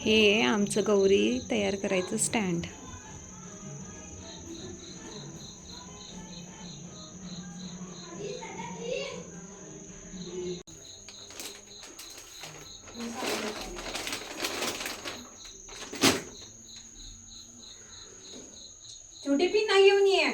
हे आमचं गौरी तयार करायचं स्टँड. छोटी पिना घेऊन ये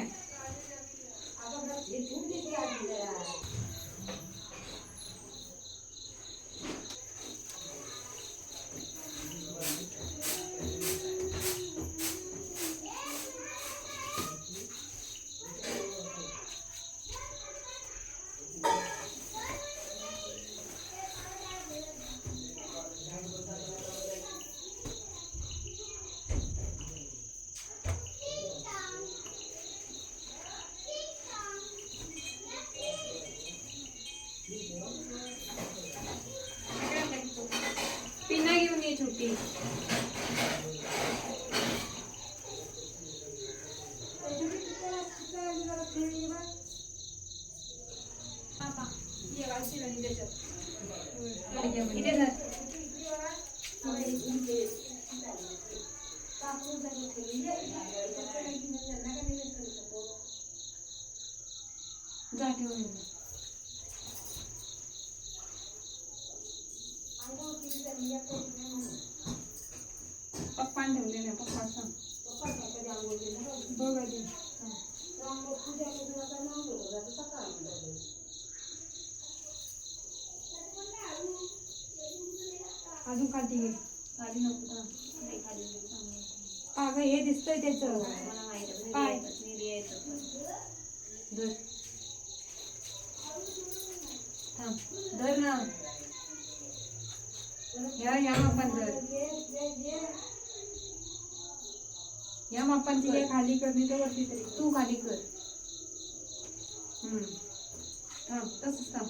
पिना घेऊन ये छोटी इथे धर. जा ठेवून ये. पप्पाने ठेवलेलं आहे पप्पा सांग बघ आधी. अजून खाली घे खाली नको. नाही. अगं हे दिसतंय त्याचं. मला माहिती आहे, पाय. मी लिहायचं- मी लिहायचं पण. धर. थांब. धर ना. या या मापान धर. या मापांची हे खाली कर नाही तर वरती तू खाली कर. हम्म. थांब तसंच थांब.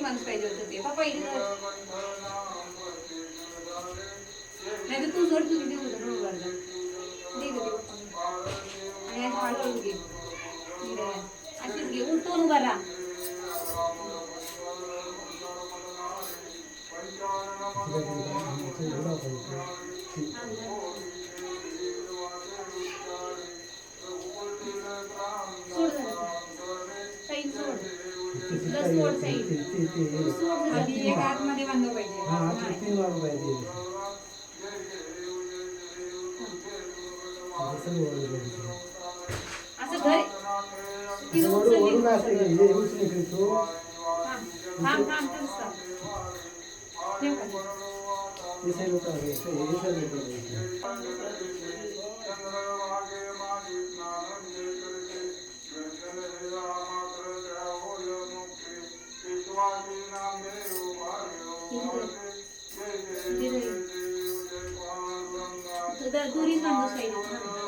आणि एक माणूस पाहिजे होतं ते पप्पा इथे धर. नाही तर तू जोड तू तिथे होतं ना उभारला. दे गं ते पप्पांना. आणि आज हळूहळू घे. इकडे ये. अशीच घे उलटून उभा राहा सोड जरा. साईड सोड. तुला सोड साईड. तू जरा. आधी एक आतमध्ये बांधलं पाहिजे नाही. असं धर तिथं उचलली. थांब थांब थांब तसंच थांब. ठेव खाली. इथे धर. तुझं दुरीच बांधू साईड गळ्यात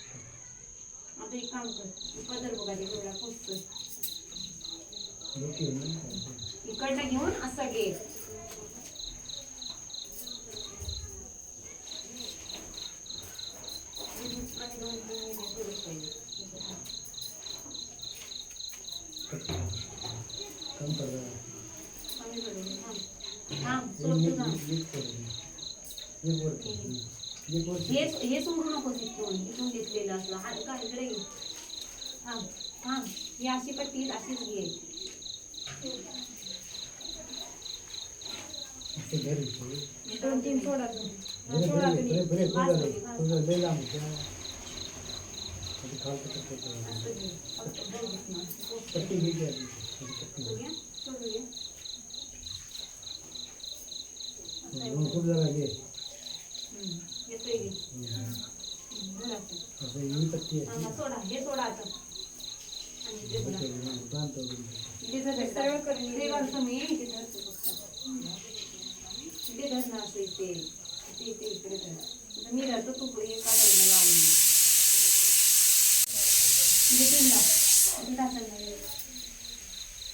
आता एक काम कर पदर बघा ते डोळा पोचतोय डोके आहे ना? इकडनं घेऊन असा घे आणि दोन हे सोडू नकोस इथून घेतलेलं असलं हा का इकडे घे थांब थांब ही अशी पट्टी अशीच घे दोन तीन सोडा सोडा तुम्ही. खूप जरा घे. येतोय घे. बरं असं. असं ही पट्टी आहे. हा, सोडा हे सोडा आता आणि ते सोडा. बांधतो इथे धर एकदा. सरळ करून ते घाल तुम्ही, इथे धर तू फक्त. इथे धर ना असं इथे. इथे, इथे, इकडे धर. आता मी धरतो, तू एका लावून दे. इथे इथे टाकायला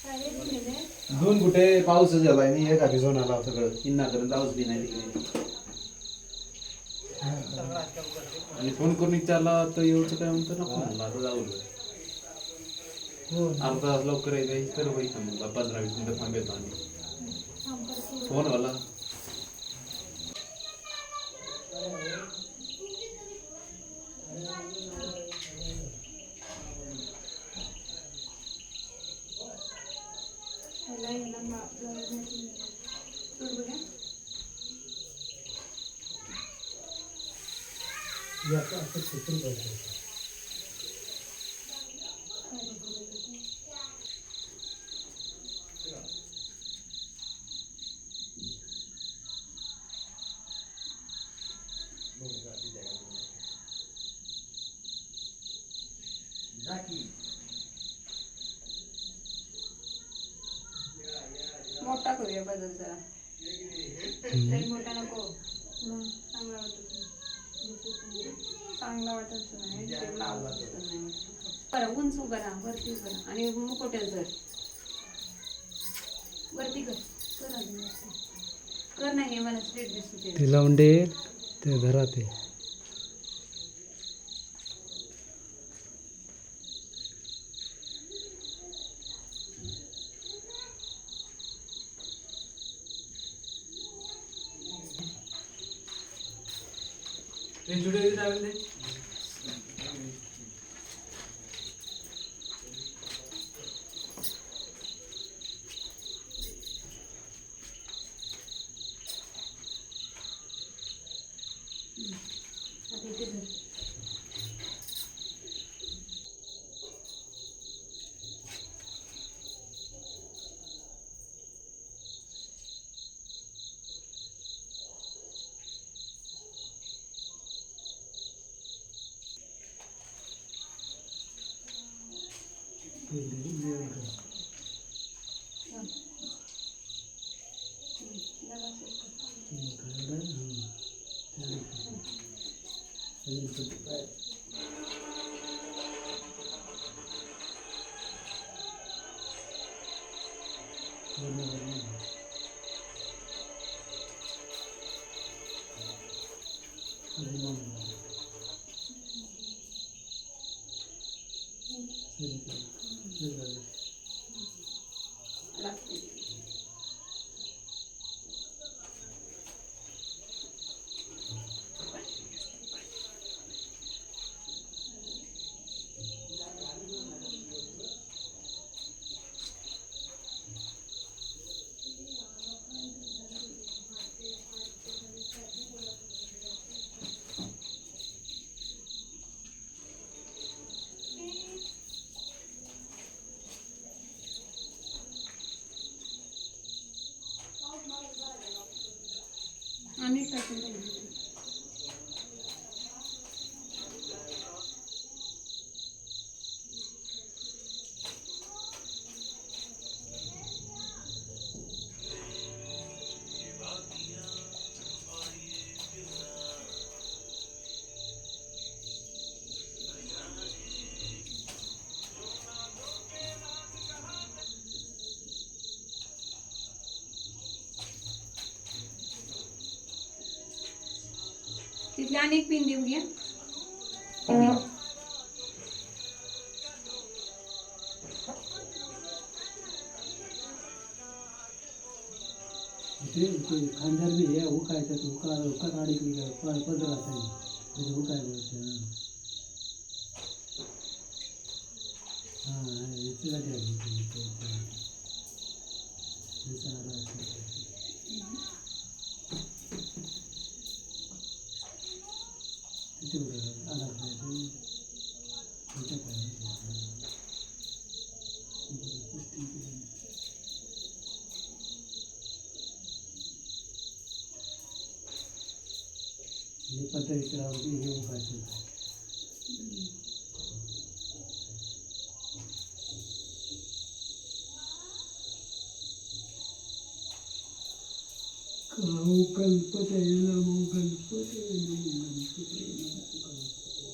दोन कुठे पाऊस झाला आणि एक भिजवून आला सगळं. इन्नाकडे पाऊस बी नाही तिकडे. आणि फोन करून विचारला तर येऊचं काय म्हणतो ना फोन? आता जाऊ हो अर्धा तास लवकर आहे तर होईल म्हणला? पंधरा वीस मिनिटं थांबेल सोड. फोन वाला. याचा असं क्षेत्र पाहिजे मोठा करूया बदल जरा. लई मोठा नको. मग? चांगला वाटत नाही. चांगला वाटत नाही बरं उंच उभं राहा वरती उभं राहा. आणि मुकोट्यात धर वरती कर. कर अजून वरती. कर नाही मला स्ट्रेट दिसू ते लावून दे ते धरा ते आता इथे धर जरा असं आम्ही तिथले अनेक पिन देऊ घ्या ते बी हे उकायचं ते उका उका अडकली पदर असायची. त्याचे म्हणजे उकाय बोलते हां. हां याच्यासाठी आली ती इथे. याचा आला असेल. किती बरं आला असेल. त्याच्या पायावर. हे पत्र हे उगायचं कल्पते नमो गणपती नमो गणपती नमो गणपती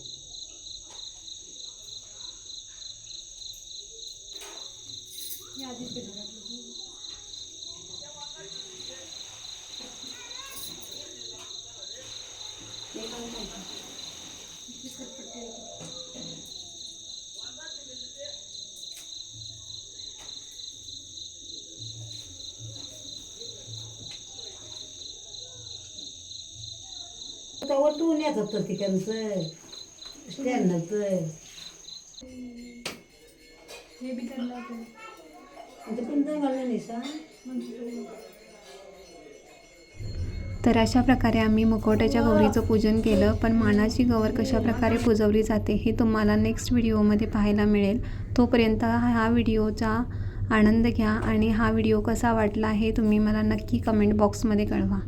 हे आधीच केलं घातलं. वरतून येत होतं तिकडचं स्टँडचं हे बी त्यांना पण जमलं नाही सा म्हणजे तर अशा प्रकारे आम्ही मुखवट्याच्या गौरीचं पूजन केलं पण मानाची गौर कशा प्रकारे पुजवली जाते हे तुम्हाला नेक्स्ट व्हिडिओमध्ये पाहायला मिळेल. तोपर्यंत हा व्हिडिओचा आनंद घ्या आणि हा व्हिडिओ कसा वाटला हे तुम्ही मला नक्की कमेंट बॉक्समध्ये कळवा.